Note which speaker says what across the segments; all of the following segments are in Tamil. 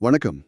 Speaker 1: வணக்கம்.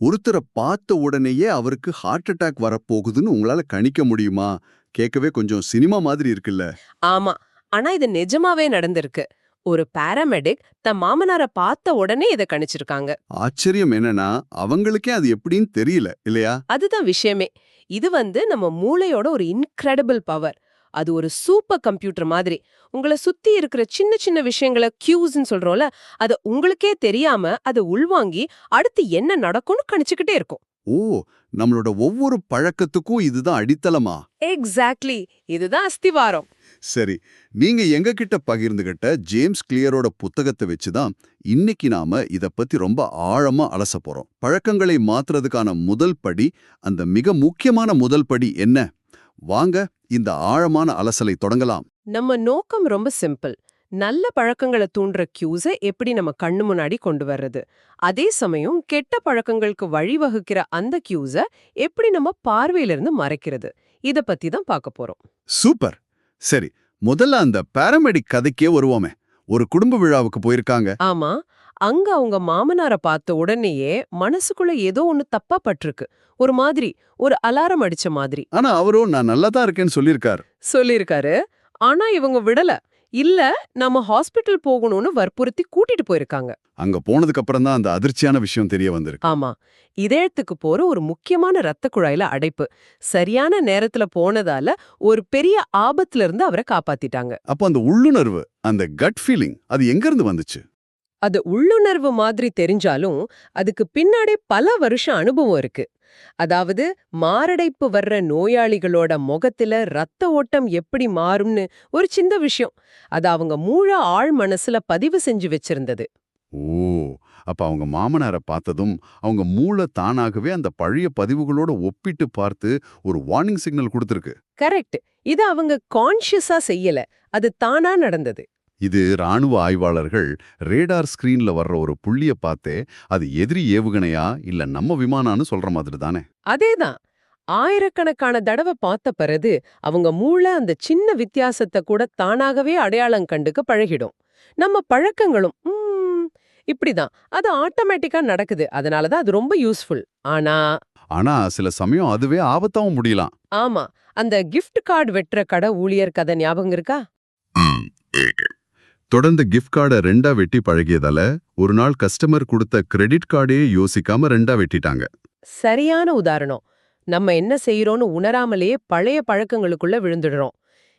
Speaker 1: ஒருத்தரை பார்த்த உடனேயே அவருக்கு ஹார்ட் அட்டாக் வரப்போகுதுன்னு உங்களால கணிக்க முடியுமா? கேட்கவே கொஞ்சம் சினிமா மாதிரி இருக்குல்ல.
Speaker 2: ஆமா. ஆனா இது நிஜமாவே நடந்திருக்கு. ஒரு பாராமெடிக் தன் மாமனார பார்த்த உடனே இத கணிச்சிருக்காங்க.
Speaker 1: ஆச்சரியம் என்னன்னா அவங்களுக்கே அது எப்படின்னு தெரியல இல்லையா?
Speaker 2: அதுதான் விஷயமே. இது வந்து நம்ம மூளையோட ஒரு இன்கிரெடிபிள் பவர் அது ஒரு சூப்பர் கம்ப்யூட்டர் மாதிரி. உங்களை சுத்தி இருக்கிற சின்ன சின்ன விஷயங்களை கியூஸ்ன்னு சொல்றோம்ல அத உங்களுக்கே தெரியாம அதை உள்வாங்கி அடுத்து என்ன நடக்கும்னு கணிச்சுக்கிட்டே இருக்கும்.
Speaker 1: ஓ நம்மளோட ஒவ்வொரு பழக்கத்துக்கும் இதுதான் அடித்தளமா?
Speaker 2: எக்ஸாக்ட்லி இதுதான் அஸ்திவாரம்.
Speaker 1: சரி நீங்க எங்க கிட்ட பகிர்ந்துகிட்ட ஜேம்ஸ் கிளியரோட புத்தகத்தை வச்சுதான் இன்னைக்கு நாம இத பத்தி ரொம்ப ஆழமா அலச போறோம். பழக்கங்களை மாத்துறதுக்கான முதல் படி அந்த மிக முக்கியமான முதல் படி என்ன? வாங்க இந்த ஆழமான அலசலை தொடங்கலாம்.
Speaker 2: நம்ம நோக்கம் ரொம்ப சிம்பிள். நல்ல பழக்கங்களை தூண்டுற கியூஸை எப்படி நம்ம கண்ணு முன்னாடி கொண்டு வர்றது? அதே சமயம் கெட்ட பழக்கங்களுக்கு வழிவகுக்கிற அந்த கியூஸை எப்படி நம்ம பார்வையிலிருந்து மறைக்கிறது? இத பத்தி தான் பார்க்க போறோம்.
Speaker 1: சூப்பர்! சரி முதல்ல அந்த பாராமெடிக் கதைக்கே வருவோமே. ஒரு குடும்ப விழாவுக்கு போயிருக்காங்க.
Speaker 2: ஆமா. அங்க அவங்க மாமனார பார்த்த உடனேயே மனசுக்குள்ள ஏதோ ஒண்ணு தப்பா பட்டிருக்கு. ஒரு மாதிரி ஒரு அலாரம் அடிச்ச மாதிரி.
Speaker 1: ஆனா அவரும் நான் நல்லா தான் இருக்கேன்னு சொல்லியிருக்கார்.
Speaker 2: சொல்லிருக்காரு ஆனா இவங்க விடல. இல்ல நம்ம ஹாஸ்பிட்டல் போகணும்னு வற்புறுத்தி கூட்டிட்டு போயிருக்காங்க.
Speaker 1: அங்க போனதுக்கு அப்புறம் தான் அந்த அதிர்ச்சியான விஷயம் தெரிய வந்திருக்கு.
Speaker 2: ஆமா. இதயத்துக்கு போற ஒரு முக்கியமான ரத்த குழாயில அடைப்பு. சரியான நேரத்துல போனதால ஒரு பெரிய ஆபத்துல இருந்து அவரை காப்பாத்திட்டாங்க.
Speaker 1: அப்போ அந்த உள்ளுணர்வு அந்த கட் ஃபீலிங் அது எங்க இருந்து வந்துச்சு?
Speaker 2: அது உள்ளுணர்வு மாதிரி தெரிஞ்சாலும் அதுக்கு பின்னாடி பல வருஷம் அனுபவம் இருக்கு. அதாவது மாரடைப்பு வர்ற நோயாளிகளோட முகத்துல ரத்த ஓட்டம் எப்படி மாறும்னு ஒரு சின்ன விஷயம். அது அவங்க மூழ ஆழ் மனசுல பதிவு செஞ்சு வச்சிருந்தது.
Speaker 1: ஓ அப்ப அவங்க மாமனாரை பார்த்ததும் அவங்க மூளை தானாகவே அந்த பழைய பதிவுகளோட ஒப்பிட்டு பார்த்து ஒரு வார்னிங் சிக்னல் கொடுத்திருக்கு.
Speaker 2: கரெக்ட். இது அவங்க கான்ஷியஸா செய்யல. அது தானா நடந்தது.
Speaker 1: இது ராணுவ ஆய்வாளர்கள் ரேடார் ஸ்கிரீன்ல வர்ற ஒரு புள்ளிய பார்த்தே அது எதிரி ஏவுகணையா இல்ல நம்ம விமானான்னு சொல்ற மாதிரி தானே?
Speaker 2: அதேதான். ஆயிரக்கணக்கான தடவை பார்த்த பிறகு அவங்க மூளை அந்த சின்ன வித்தியாசத்தை கூட தானாகவே அடையாளம் கண்டுக்க பழகிடும். நம்ம பழக்கங்களும் ம், இப்படிதான். அது ஆட்டோமேட்டிக்கா நடக்குது. அதனாலதான் அது ரொம்ப யூஸ்ஃபுல். ஆனா
Speaker 1: ஆனா சில சமயம் அதுவே ஆபத்தாவும் முடியலாம்.
Speaker 2: ஆமா. அந்த கிஃப்ட் கார்டு வெட்டுற கடை ஊழியர் கதை ஞாபகம் இருக்கா.
Speaker 1: தொடர்ந்து கிஃப்ட் கார்டை ரெண்டா வெட்டி பழகியதால ஒரு நாள் கஸ்டமர் கொடுத்த கிரெடிட் கார்டையே யோசிக்காம ரெண்டா வெட்டிட்டாங்க.
Speaker 2: சரியான உதாரணம். நம்ம என்ன செய்யறோம்னு உணராமலேயே பழைய பழக்கங்களுக்குள்ள விழுந்துடுறோம்.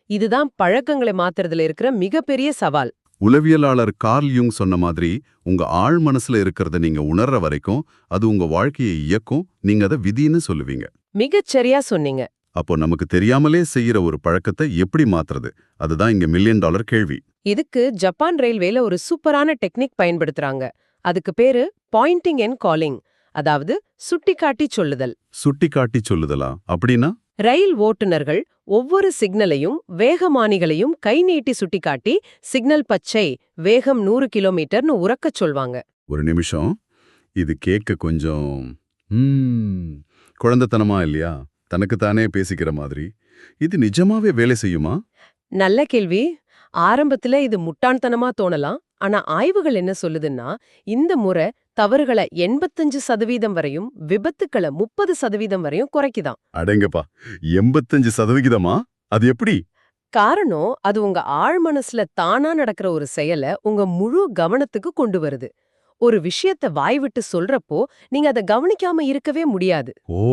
Speaker 2: இதுதான் பழக்கங்களை மாத்துறதுல இருக்கிற மிகப்பெரிய சவால்.
Speaker 1: உளவியலாளர் கார்ல் யுங் சொன்ன மாதிரி உங்க ஆழ் மனசுல இருக்கிறத நீங்க உணர்ற வரைக்கும் அது உங்க வாழ்க்கையை இயக்கும். நீங்க அதை விதின்னு சொல்லுவீங்க.
Speaker 2: மிகச் சரியா சொன்னீங்க.
Speaker 1: அப்போ நமக்கு தெரியாமலே செய்யற ஒரு பழக்கத்தை எப்படி மாத்துறது? அதுதான் இங்க மில்லியன் டாலர் கேள்வி.
Speaker 2: இதுக்கு ஜப்பான் ரயில்வேல ஒரு சூப்பரான டெக்னிக் பயன்படுத்துறாங்க. அதுக்கு பேரு பாயிண்டிங் அண்ட் காலிங் அதாவது சுட்டிக்காட்டி சொல்லுதல்.
Speaker 1: சுட்டி காட்டி சொல்லுதலா? அப்படின்னா?
Speaker 2: ரயில் ஓட்டுநர்கள் ஒவ்வொரு சிக்னலையும் வேகமானிகளையும் கை நீட்டி சுட்டிக்காட்டி சிக்னல் பச்சை வேகம் நூறு கிலோமீட்டர்னு உறக்கச் சொல்வாங்க.
Speaker 1: ஒரு நிமிஷம். இது கேட்க கொஞ்சம் குழந்தைத்தனமா இல்லையா? தனக்குத்தானே பேசிக்கிற மாதிரி. இது நிஜமாவே வேலை செய்யுமா?
Speaker 2: நல்ல கேள்வி. ஆரம்பத்துல இது முட்டாள்தனமா தோணலாம். ஆனா ஆய்வுகள் என்ன சொல்லுதுன்னா இந்த முறை தவறுகளை எண்பத்தஞ்சு சதவீதம் வரையும் விபத்துக்களை முப்பது சதவீதம் வரையும் குறைக்குதாம்
Speaker 1: அடங்கப்பா எண்பத்தஞ்சு சதவிகிதமா அது எப்படி?
Speaker 2: காரணம் அது உங்க ஆழ் மனசுல தானா நடக்கிற ஒரு செயலை உங்க முழு கவனத்துக்கு கொண்டு வருது. ஒரு விஷயத்த வாய் விட்டு சொல்றப்போ நீங்க அதை கவனிக்காம இருக்கவே முடியாது.
Speaker 1: ஓ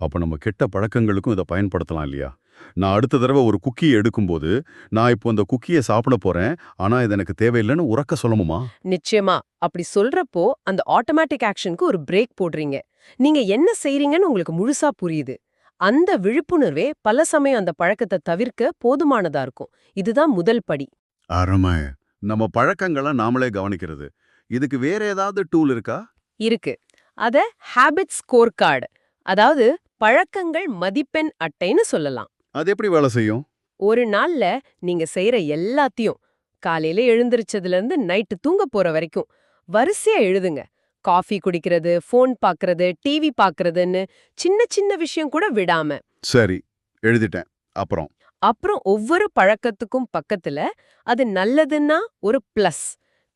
Speaker 1: அப்ப நம்ம கெட்ட பழக்கங்களுக்கும் இதை பயன்படுத்தலாம் இல்லையா? நான் அடுத்த தடவை ஒரு குக்கியை எடுக்கும்போது நான் இப்போ அந்த குக்கியை சாப்பிட போறேன் ஆனா இது எனக்கு தேவையில்லைன்னு உறக்க சொல்லணுமா?
Speaker 2: நிச்சயமா. அப்படி சொல்றப்போ அந்த ஆட்டோமேட்டிக் ஆக்ஷனுக்கு ஒரு பிரேக் போடுறீங்க. நீங்க என்ன செய்றீங்கன்னு உங்களுக்கு முழுசா புரியுது. அந்த விழிப்புணர்வே பல சமயம் அந்த பழக்கத்தை தவிர்க்க போதுமானதா இருக்கும். இதுதான் முதல் படி.
Speaker 1: அருமை. நம்ம பழக்கங்களை நாமளே கவனிக்கிறது. இதுக்கு வேற ஏதாவது டூல் இருக்கா?
Speaker 2: இருக்கு. அத ஹேபிட் ஸ்கோர் கார்டு அதாவது பழக்கங்கள் மதிப்பெண் அட்டைன்னு சொல்லலாம்.
Speaker 1: அது எப்படி வேலை செய்யும்?
Speaker 2: ஒரு நாள்ல நீங்க செய்யற எல்லாத்தையும் காலையில எழுந்திருச்சதுல இருந்து நைட்டு தூங்க போற வரைக்கும் வரிசையா எழுதுங்க. காஃபி குடிக்கிறது ஃபோன் பாக்குறது டிவி பாக்குறதுன்னு சின்ன சின்ன விஷயம் கூட விடாம.
Speaker 1: சரி எழுதிட்டேன். அப்புறம்?
Speaker 2: அப்புறம் ஒவ்வொரு பழக்கத்துக்கும் பக்கத்துல அது நல்லதுன்னா ஒரு பிளஸ்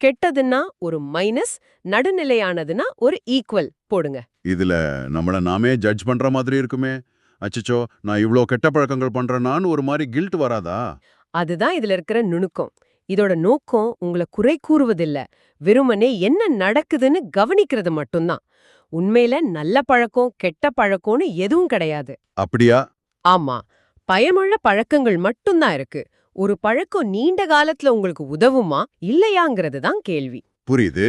Speaker 2: கெட்டதுன்னா ஒரு மைனஸ் நடுநிலையானதுன்னா ஒரு ஈக்குவல் போடுங்க.
Speaker 1: இதுல நம்மள நாமே ஜட்ஜ் பண்ற மாதிரி இருக்குமே. அச்சச்சோ நான் இவ்ளோ கெட்ட பழக்கங்கள் பண்றேனான்னு ஒரு மாதிரி கில்ட் வராதா?
Speaker 2: அதுதான் இதுல இருக்கிற நுணுக்கம். இதோட நோக்கம் உங்களை குறை கூறுவதில்ல. வெறுமனே என்ன நடக்குதுன்னு கவனிக்கிறது மட்டும்தான். உண்மையில நல்ல பழக்கம் கெட்ட பழக்கம்னு எதுவும் கிடையாது.
Speaker 1: அப்படியா?
Speaker 2: ஆமா. பயனுள்ள பழக்கங்கள் மட்டும்தான் இருக்கு. ஒரு பழக்கம் நீண்ட காலத்துல உங்களுக்கு உதவுமா? இல்லையாங்கிறது தான் கேள்வி.
Speaker 1: புரியுது.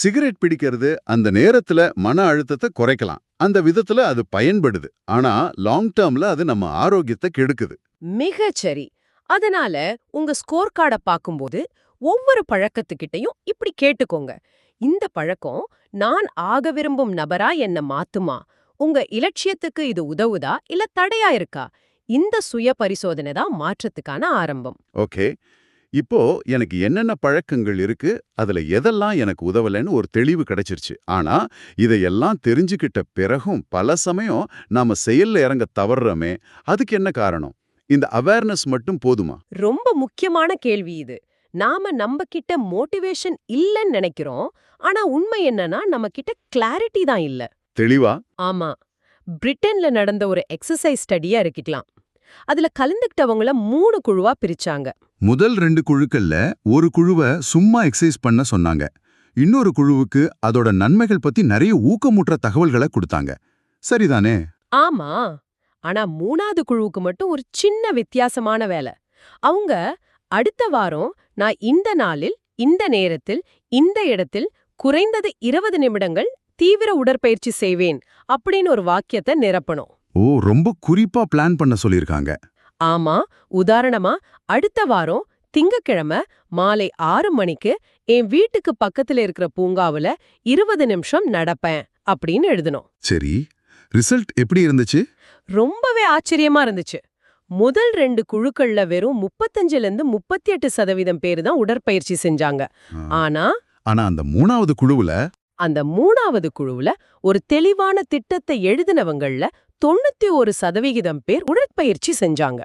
Speaker 1: சிகரெட் பிடிக்கிறது அந்த நேரத்துல மன அழுத்தத்தை குறைக்கலாம். அந்த விதத்துல அது பயன்படுது. ஆனா லாங் டேர்ம்ல அது நம்ம ஆரோக்கியத்தை கெடுக்குது.
Speaker 2: மிகச் சரி. அதனால உங்க ஸ்கோர் கார்டை பார்க்கும்போது ஒவ்வொரு பழக்கத்துக்கிட்டையும் இப்படி கேட்டுக்கோங்க. இந்த பழக்கம் நான் ஆக விரும்பும் நபரா என்ன மாத்துமா? உங்க இலட்சியத்துக்கு இது உதவுதா? இல்ல தடையா இருக்கா? இந்த சுய பரிசோதனை தான் மாற்றத்துக்கான ஆரம்பம்.
Speaker 1: ஓகே. இப்போ எனக்கு என்னென்ன பழக்கங்கள் இருக்கு அதுல எதெல்லாம் எனக்கு உதவலைன்னு ஒரு தெளிவு கிடைச்சிருச்சு. ஆனா இதையெல்லாம் தெரிஞ்சுக்கிட்ட பிறகும் பல சமயம் நாம செயல்ல இறங்க தவறுறோமே அதுக்கு என்ன காரணம்? இந்த அவேர்னஸ் மட்டும் போதுமா?
Speaker 2: ரொம்ப முக்கியமான கேள்வி இது. நாம நம்ம கிட்ட மோட்டிவேஷன் இல்லைன்னு நினைக்கிறோம் ஆனா உண்மை என்னன்னா நம்ம கிட்ட கிளாரிட்டி தான் இல்ல.
Speaker 1: தெளிவா?
Speaker 2: ஆமா. பிரிட்டன்ல நடந்த ஒரு எக்ஸசைஸ் ஸ்டடியா இருக்கலாம் அதுல கலந்துக்கிட்டவங்கள மூணு குழுவா பிரிச்சாங்க.
Speaker 1: முதல் ரெண்டு குழுக்கள்ல ஒரு குழுவை சும்மா எக்ஸசைஸ் பண்ண சொன்னாங்க. இன்னொரு குழுவுக்கு அதோட நன்மைகள் பத்தி நிறைய ஊக்கமுற்ற தகவல்களை கொடுத்தாங்க. சரிதானே?
Speaker 2: ஆமா. ஆனா மூணாவது குழுவுக்கு மட்டும் ஒரு சின்ன வித்தியாசமான வேலை. அவங்க அடுத்த வாரம் நான் இந்த நாளில் இந்த நேரத்தில் இந்த இடத்தில் குறைந்தது இருபது நிமிடங்கள் தீவிர உடற்பயிற்சி செய்வேன் அப்படின்னு ஒரு வாக்கியத்தை நிரப்பணும்.
Speaker 1: ஓ ரொம்ப குறிப்பா பிளான் பண்ண சொல்லியிருக்காங்க.
Speaker 2: ஆமா உதாரணமா அடுத்த வாரம் திங்கக்கிழமை மாலை ஆறு மணிக்கு என் வீட்டுக்கு பக்கத்துல இருக்கிற பூங்காவுல இருபது நிமிஷம் நடப்பேன் அப்படின்னு எழுதணும்.
Speaker 1: சரி ரிசல்ட் எப்படி இருந்துச்சு?
Speaker 2: ரொம்பவே ஆச்சரியமா இருந்துச்சு. முதல் ரெண்டு குழுக்கள்ல வெறும் முப்பத்தஞ்சுல இருந்து முப்பத்தி எட்டு சதவீதம் பேர் தான் உடற்பயிற்சி செஞ்சாங்க. ஆனா
Speaker 1: ஆனா அந்த மூணாவது குழுவுல
Speaker 2: அந்த மூணாவது குழுவுல ஒரு தெளிவான திட்டத்தை எழுதினவங்கள்ல தொண்ணூத்தி ஒரு சதவிகிதம் பேர் உடற்பயிற்சி செஞ்சாங்க.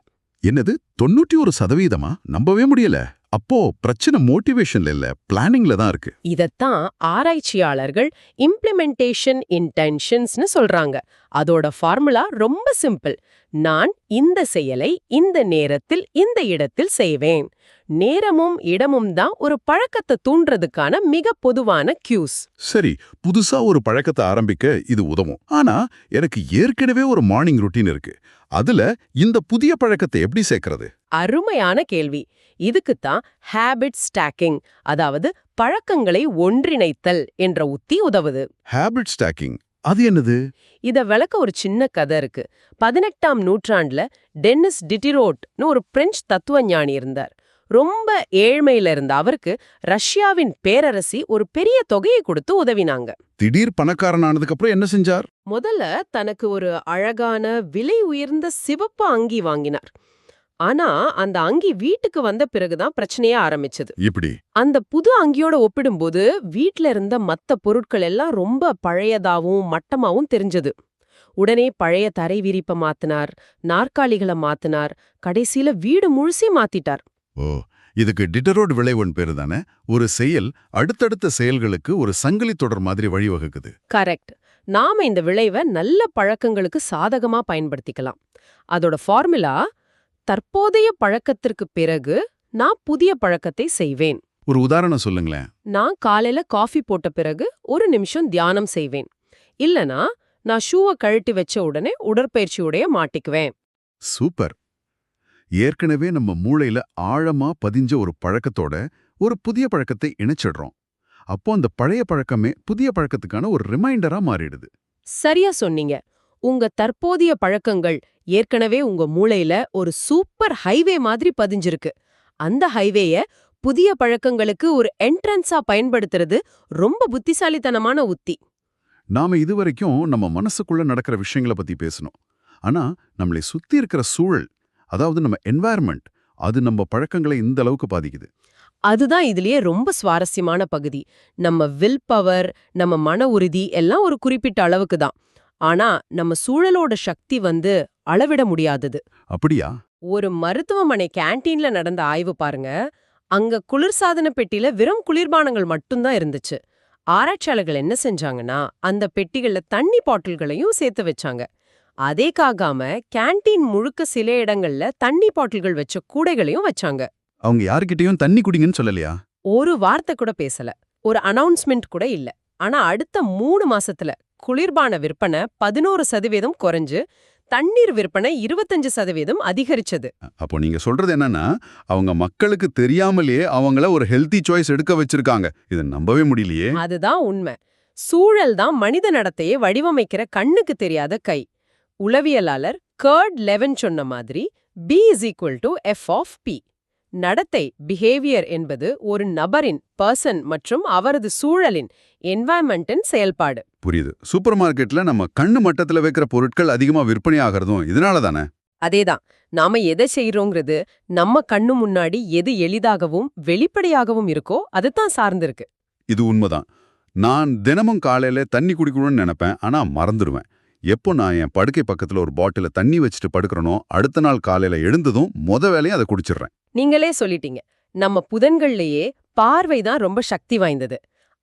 Speaker 1: என்னது? தொண்ணூற்றி ஒரு சதவீதமா நம்பவே முடியல. அப்போ பிரச்சனை மோட்டிவேஷன்ல இல்ல பிளானிங்ல தான் இருக்கு.
Speaker 2: இதத்தான் ஆராய்ச்சியாளர்கள் இம்ப்ளிமெண்டேஷன் இன்டென்ஷன்ஸ்னு சொல்றாங்க. அதோட ஃபார்முலா ரொம்ப சிம்பிள் நான் இந்த செயலை இந்த நேரத்தில் இந்த இடத்தில் செய்வேன். நேரமும் இடமும் தான் ஒரு பழக்கத்தை தூண்டுறதுக்கான மிக பொதுவான கியூஸ்
Speaker 1: சரி புதுசா ஒரு பழக்கத்தை ஆரம்பிக்க இது உதவும். ஆனா எனக்கு ஏற்கனவே ஒரு மார்னிங் ருட்டீன் இருக்கு. அதுல இந்த புதிய பழக்கத்தை எப்படி சேர்க்கறது?
Speaker 2: அருமையான கேள்வி. இதுக்குத்தான் ஹேபிட் ஸ்டாக்கிங் அதாவது பழக்கங்களை ஒன்றிணைத்தல் என்ற உத்தி உதவுது.
Speaker 1: ஹேபிட் ஸ்டாக்கிங் அது என்னது?
Speaker 2: இத விளக்க ஒரு சின்ன கதை இருக்கு. பதினெட்டாம் நூற்றாண்டுல டென்னிஸ் டிட்டிரோட்னு ஒரு பிரெஞ்சு தத்துவஞானி இருந்தார். ரொம்ப ஏழ்மையில இருந்த அவருக்கு ரஷ்யாவின் பேரரசி ஒரு பெரிய தொகையை கொடுத்து உதவினாங்க.
Speaker 1: திடீர் பணக்காரனானதுக்கு அப்புறம் என்ன செஞ்சார்?
Speaker 2: முதல்ல தனக்கு ஒரு அழகான விலை உயர்ந்த சிவப்பு அங்கி வாங்கினார். ஆனா அந்த அங்கி வீட்டுக்கு வந்த பிறகுதான் பிரச்சனையே ஆரம்பிச்சது.
Speaker 1: இப்படி?
Speaker 2: அந்த புது அங்கியோட ஒப்பிடும்போது வீட்ல இருந்த மத்த பொருட்கள் எல்லாம் ரொம்ப பழையதாவும் மட்டமாவும் தெரிஞ்சது. உடனே பழைய தரை விரிப்ப மாத்தினார் நாற்காலிகளை மாத்தினார் கடைசியில வீடு முழுசே மாத்திட்டார்.
Speaker 1: ஓ இதுக்கு டிட்டரோட் விளைவுன்னு பேரு தானே? ஒரு செயல் அடுத்தடுத்த செயல்களுக்கு ஒரு சங்கிலி தொடர் மாதிரி வழிவகுக்குது.
Speaker 2: கரெக்ட். நாம இந்த விளைவை நல்ல பழக்கங்களுக்கு சாதகமா பயன்படுத்திக்கலாம். அதோட ஃபார்முலா தற்போதைய பழக்கத்திற்கு பிறகு நான் புதிய பழக்கத்தை செய்வேன்.
Speaker 1: ஒரு உதாரணம் சொல்லுங்களேன்.
Speaker 2: நான் காலையில காஃபி போட்ட பிறகு ஒரு நிமிஷம் தியானம் செய்வேன். இல்லனா நான் ஷூவை கழட்டி வச்ச உடனே உடற்பயிற்சியோடைய மாட்டிக்குவேன்.
Speaker 1: சூப்பர். ஏற்கனவே நம்ம மூளையில ஆழமா பதிஞ்ச ஒரு பழக்கத்தோட ஒரு புதிய பழக்கத்தை இணைச்சிடுறோம். அப்போ அந்த பழைய பழக்கமே புதிய பழக்கத்துக்கான ஒரு ரிமைண்டரா மாறிடுது.
Speaker 2: சரியா சொன்னீங்க. உங்க தற்போதைய பழக்கங்கள் ஏற்கனவே உங்க மூளையில ஒரு சூப்பர் ஹைவே மாதிரி பதிஞ்சிருக்கு. அந்த ஹைவேய புதிய பழக்கங்களுக்கு ஒரு என்ட்ரன்ஸா பயன்படுத்துறது ரொம்ப புத்திசாலித்தனமான உத்தி.
Speaker 1: நாம இதுவரைக்கும் நம்ம மனசுக்குள்ள நடக்கிற விஷயங்களை பத்தி பேசணும். ஆனா நம்மளை சுத்தி இருக்கிற சூழல் அதாவது நம்ம என்வாயர்மெண்ட் அது நம்ம பழக்கங்களை இந்த அளவுக்கு பாதிக்குது.
Speaker 2: அதுதான் இதுலயே ரொம்ப சுவாரஸ்யமான பகுதி. நம்ம வில் பவர் நம்ம மன உறுதி எல்லாம் ஒரு குறிப்பிட்ட அளவுக்கு தான். ஆனா நம்ம சூழலோட சக்தி வந்து அளவிட முடியாதது.
Speaker 1: அப்படியா?
Speaker 2: ஒரு மருத்துவமனை கேண்டீன்ல நடந்த ஆய்வு பாருங்க. அங்க குளிர்சாதன பெட்டியில வெறும் குளிர்பானங்கள் மட்டும்தான் இருந்துச்சு. ஆராய்ச்சியாளர்கள் என்ன செஞ்சாங்கன்னா அந்த பெட்டிகள்ல தண்ணி பாட்டில்களையும் சேர்த்து வச்சாங்க. அதே காகாம கேண்டீன் முழுக்க சில இடங்கள்ல தண்ணி பாட்டில்கள் வச்ச கூடைகளையும் வச்சாங்க.
Speaker 1: அவங்க யாருக்கிட்டயும் தண்ணி குடிங்கன்னு சொல்லலையா?
Speaker 2: ஒரு வார்த்தை கூட பேசல. ஒரு அனௌன்ஸ்மெண்ட் கூட இல்ல. ஆனா அடுத்த மூணு மாசத்துல குளிர்பான விற்பனை பதினோரு சதவீதம் குறைஞ்சு தண்ணீர் விற்பனை இருபத்தஞ்சு சதவீதம் அதிகரிச்சது.
Speaker 1: அப்போ நீங்க சொல்றது என்னன்னா அவங்க மக்களுக்கு தெரியாமலே அவங்கள ஒரு ஹெல்தி சாய்ஸ் எடுக்க வச்சிருக்காங்க. இதை நம்பவே முடியலையே.
Speaker 2: அதுதான் உண்மை. சூழல் தான் மனித நடத்தையை வடிவமைக்கிற கண்ணுக்கு தெரியாத கை. உளவியலாளர் கர்ட் லெவன் சொன்ன மாதிரி B is equal to F of P நடத்தை பிஹேவியர் என்பது ஒரு நபரின் பர்சன் மற்றும் அவரது சூழலின் என்வாயன்மெண்டின் செயல்பாடு.
Speaker 1: புரியுது. சூப்பர் மார்க்கெட்ல நம்ம கண்ணு மட்டத்துல வைக்கிற பொருட்கள் அதிகமா விற்பனை ஆகிறதும் இதனால தானே?
Speaker 2: அதேதான். நாம எதை செய்யறோங்கிறது நம்ம கண்ணு முன்னாடி எது எளிதாகவும் வெளிப்படையாகவும் இருக்கோ அதுதான் சார்ந்திருக்கு.
Speaker 1: இது உண்மைதான். நான் தினமும் காலையில தண்ணி குடிக்கணும்னு நினைப்பேன் ஆனா மறந்துடுவேன் எப்போ நான் என் படுக்கை பக்கத்துல ஒரு பாட்டில தண்ணி வச்சுட்டு படுக்கிறனோ அடுத்த நாள் காலையில எழுந்ததும் முத வேலையை அதை குடிச்சிடுறேன்
Speaker 2: நீங்களே சொல்லிட்டீங்க. நம்ம புதன்கள்லயே பார்வை தான் ரொம்ப சக்தி வாய்ந்தது.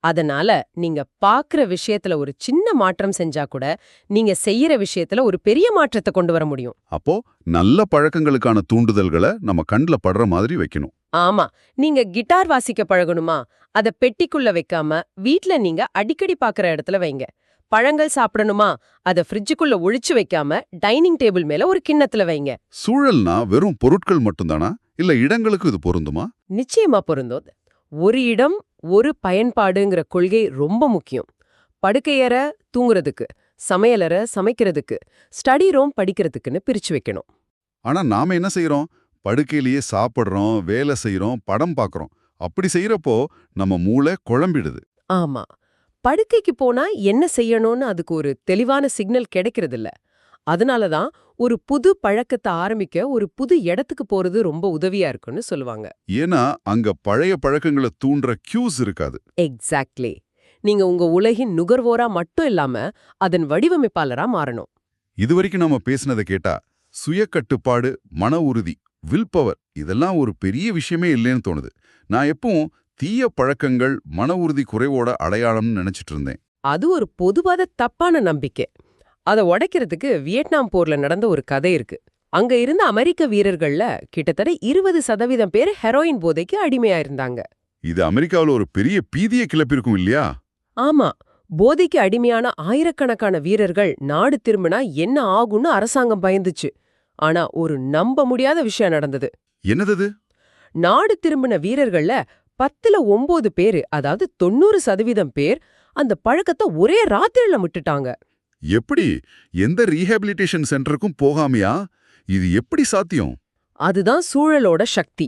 Speaker 2: அதனால நீங்க பாக்குற விஷயத்துல ஒரு சின்ன மாற்றம் செஞ்சா கூட நீங்க செய்யற விஷயத்துல ஒரு பெரிய மாற்றத்தை கொண்டு வர முடியும்.
Speaker 1: அப்போ நல்ல பழக்கங்களுக்கான தூண்டுதல்களை நம்ம கண்ணுல படுற மாதிரி வைக்கணும்.
Speaker 2: ஆமா. நீங்க கிட்டார் வாசிக்க பழகணுமா? அத பெட்டிக்குள்ள வைக்காம வீட்ல நீங்க அடிக்கடி பாக்குற இடத்துல வைங்க. பழங்கள் சாப்பிடணுமா? அத ஃப்ரிட்ஜுக்குள்ள ஒழிச்சு வைக்காம டைனிங் டேபிள் மேல ஒரு கிண்ணத்துல வைங்க.
Speaker 1: சூழல்னா வெறும் பொருட்கள் மட்டும்தானா? இல்ல இடங்களுக்கு இது பொருந்துமா?
Speaker 2: நிச்சயமா பொருந்தோம். ஒரு இடம் ஒரு பயன்பாடுங்கிற கொள்கை ரொம்ப முக்கியம். படுக்கையற தூங்குறதுக்கு சமையலற சமைக்கிறதுக்கு ஸ்டடி ரூம் படிக்கிறதுக்குன்னு பிரிச்சு வைக்கணும்.
Speaker 1: ஆனா நாம என்ன செய்யறோம் படுக்கையிலேயே சாப்பிடுறோம் வேலை செய்யறோம் படம் பார்க்கறோம். அப்படி செய்யறப்போ நம்ம மூளை குழம்பிடுது.
Speaker 2: ஆமா. படுக்கைக்கு போனா என்ன செய்யணும்னு அதுக்கு ஒரு தெளிவான சிக்னல் கிடைக்கிறதில்ல. அதனால தான் ஒரு புது பழக்கத்தை ஆரம்பிக்க ஒரு புது இடத்துக்கு போறது ரொம்ப உதவியா இருக்குன்னு சொல்லுவாங்க.
Speaker 1: ஏன்னா அங்க பழைய பழக்கங்களை தூண்டுற கியூஸ் இருக்காது.
Speaker 2: எக்ஸாக்ட்லி நீங்க உங்க உலகின் நுகர்வோரா மட்டும் இல்லாம அதன் வடிவமைப்பாளரா மாறணும்.
Speaker 1: இதுவரைக்கும் நம்ம பேசினதை கேட்டா சுய கட்டுப்பாடு மன உறுதி வில் பவர் இதெல்லாம் ஒரு பெரிய விஷயமே இல்லைன்னு தோணுது. நான் எப்பவும் தீய பழக்கங்கள் மன உறுதி குறைவோட அடையாளம்னு நினைச்சிட்டு இருந்தேன்.
Speaker 2: அது ஒரு பொதுவாத தப்பான நம்பிக்கை. அதை உடைக்கிறதுக்கு வியட்நாம் போர்ல நடந்த ஒரு கதை இருக்கு. அங்க இருந்த அமெரிக்க வீரர்கள்ல கிட்டத்தட்ட இருபது சதவீதம் பேர் ஹெரோயின் போதைக்கு அடிமையா இருந்தாங்க
Speaker 1: இது அமெரிக்காவுல ஒரு பெரிய பீதியை கிளப்பிருக்கும் இல்லையா?
Speaker 2: ஆமா. போதைக்கு அடிமையான ஆயிரக்கணக்கான வீரர்கள் நாடு திரும்பினா என்ன ஆகும்னு அரசாங்கம் பயந்துச்சு. ஆனா ஒரு நம்ப முடியாத விஷயம் நடந்தது.
Speaker 1: என்னது
Speaker 2: நாடு திரும்பின வீரர்கள்ல பத்துல ஒன்பது பேரு அதாவது தொண்ணூறு சதவீதம் பேர் அந்த பழக்கத்தை ஒரே ராத்திரில விட்டுட்டாங்க.
Speaker 1: எப்படி? எந்த ரீஹாபிலிட்டேஷன் சென்டருக்கும் போகாமையா? இது எப்படி சாத்தியம்?
Speaker 2: அதுதான் சூழலோட சக்தி.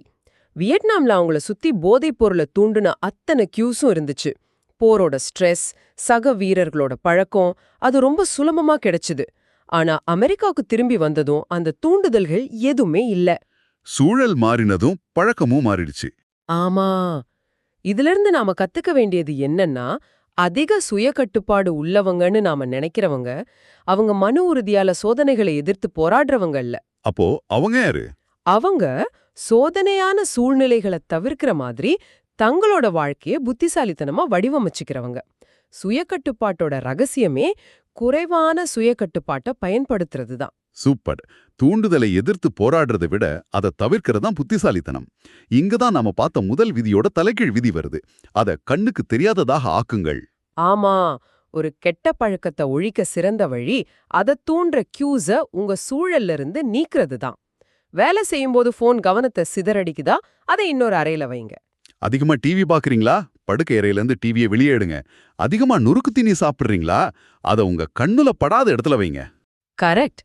Speaker 2: வியட்நாம்ல அவங்கள சுத்தி போதைப் பொருளை தூண்டுன அத்தனை கியூஸும் இருந்துச்சு. போரோட ஸ்ட்ரெஸ் சக வீரர்களோட பழக்கம் அது ரொம்ப சுலபமா கிடைச்சுது. ஆனா அமெரிக்காவுக்கு திரும்பி வந்ததும் அந்த தூண்டுதல்கள் எதுவுமே இல்ல.
Speaker 1: சூழல் மாறினதும் பழக்கமும் மாறிடுச்சு.
Speaker 2: ஆமா. இதிலிருந்து நாம கத்துக்க வேண்டியது என்னன்னா அதிக சுய கட்டுப்பாடு உள்ளவங்கன்னு நாம நினைக்கிறவங்க அவங்க மன உறுதியால சோதனைகளை எதிர்த்து போராடுறவங்க இல்ல.
Speaker 1: அப்போ அவங்க யாரு?
Speaker 2: அவங்க சோதனையான சூழ்நிலைகளை தவிர்க்கிற மாதிரி தங்களோட வாழ்க்கைய புத்திசாலித்தனமா வடிவமைச்சுக்கிறவங்க. சுயக்கட்டுப்பாட்டோட ரகசியமே குறைவான சுயக்கட்டுப்பாட்டை பயன்படுத்துறது தான்
Speaker 1: சூப்பர். தூண்டுதலை எதிர்த்து போராடுறதை விட அதை தவிர்க்கிறது தான் புத்திசாலித்தனம். இங்க தான் நாம பார்த்த முதல் விதியோட தலைகீழ் விதி வருது. அத கண்ணுக்கு தெரியாததாக ஆக்குங்கள்.
Speaker 2: ஆமா. ஒரு கெட்ட பழக்கத்தை ஒழிக்க சிறந்த வழி அதை தூண்டுற கியூஸ உங்க சூழல்ல இருந்து நீக்கிறது தான். வேலை செய்யும்போது ஃபோன் கவனத்தை சிதறடிக்குதா? அதை இன்னொரு அறையில வைங்க.
Speaker 1: அதிகமா டிவி பாக்குறீங்களா படுக்கை அறையில இருந்து டிவியை வெளியே எடுங்க. அதிகமா நுறுக்கு தீனி சாப்பிடுறீங்களா? அத உங்க கண்ணுல படாத இடத்துல வைங்க.
Speaker 2: கரெக்ட்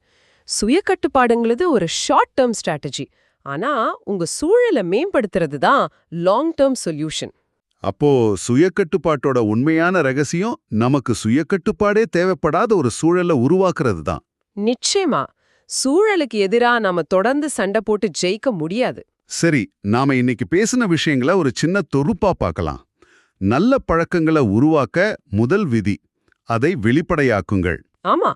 Speaker 2: சுய கட்டுப்பாடுங்கிறது ஒரு ஷார்ட் டேர்ம் ஸ்ட்ராட்டஜி ஆனா உங்க சூழலை மேம்படுத்துறது தான் லாங் டேர்ம் சொல்யூஷன்
Speaker 1: அப்போ சுயக்கட்டுப்பாட்டோட உண்மையான ரகசியம் நமக்கு சுயக்கட்டுப்பாடே தேவைப்படாத ஒரு சூழலை உருவாக்குறது தான்.
Speaker 2: நிச்சயமா. சூழலுக்கு எதிரா நாம தொடர்ந்து சண்டை போட்டு ஜெயிக்க முடியாது.
Speaker 1: சரி நாம இன்னைக்கு பேசின விஷயங்களை ஒரு சின்ன தொகுப்பா பார்க்கலாம். நல்ல பழக்கங்களை உருவாக்க முதல் விதி அதை வெளிப்படையாக்குங்கள்.
Speaker 2: ஆமா.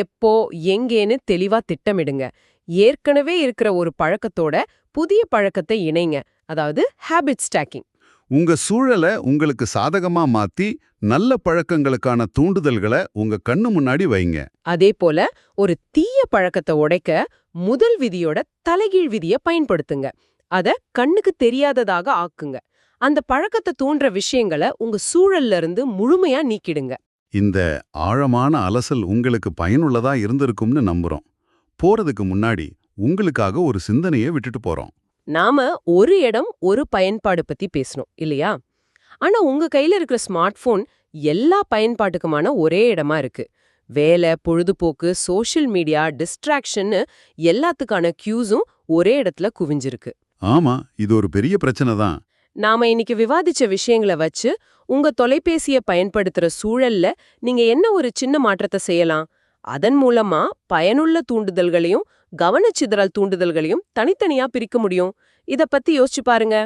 Speaker 2: எப்போ எங்கேன்னு தெளிவா திட்டமிடுங்க. ஏற்கனவே இருக்கிற ஒரு பழக்கத்தோட புதிய பழக்கத்தை இணைங்க. அதாவது ஹேபிட் ஸ்டாக்கிங்
Speaker 1: உங்க சூழலை உங்களுக்கு சாதகமா மாத்தி நல்ல பழக்கங்களுக்கான தூண்டுதல்களை உங்க கண்ணு முன்னாடி வைங்க.
Speaker 2: அதே போல ஒரு தீய பழக்கத்தை உடைக்க முதல் விதியோட தலைகீழ் விதிய பயன்படுத்துங்க. அத கண்ணுக்கு தெரியாததாக ஆக்குங்க. அந்த பழக்கத்தை தூண்டுற விஷயங்களை உங்க சூழல்ல இருந்து முழுமையா நீக்கிடுங்க.
Speaker 1: இந்த ஆழமான அலசல் உங்களுக்கு பயனுள்ளதா இருந்திருக்கும்னு நம்புறோம். போறதுக்கு முன்னாடி உங்களுக்காக ஒரு சிந்தனையை விட்டுட்டு போறோம்.
Speaker 2: நாம ஒரு இடம் ஒரு பயன்பாடு பத்தி பேசணும் இல்லையா? ஆனா உங்க கையில இருக்கிற ஸ்மார்ட் போன் எல்லா பயன்பாட்டுக்குமான ஒரே இடமா இருக்கு. வேலை பொழுதுபோக்கு சோஷியல் மீடியா டிஸ்ட்ராக்ஷன்னு எல்லாத்துக்கான கியூஸும் ஒரே இடத்துல குவிஞ்சிருக்கு.
Speaker 1: ஆமா இது ஒரு பெரிய பிரச்சனை தான்.
Speaker 2: நாம இன்னைக்கு விவாதிச்ச விஷயங்களை வச்சு உங்க தொலைபேசிய பயன்படுத்துற சூழல்ல நீங்க என்ன ஒரு சின்ன மாற்றத்தை செய்யலாம்? அதன் மூலமா பயனுள்ள தூண்டுதல்களையும் கவனச்சிதறல் தூண்டுதல்களையும் தனித்தனியா பிரிக்க முடியும். இத பத்தி யோசிச்சு பாருங்க.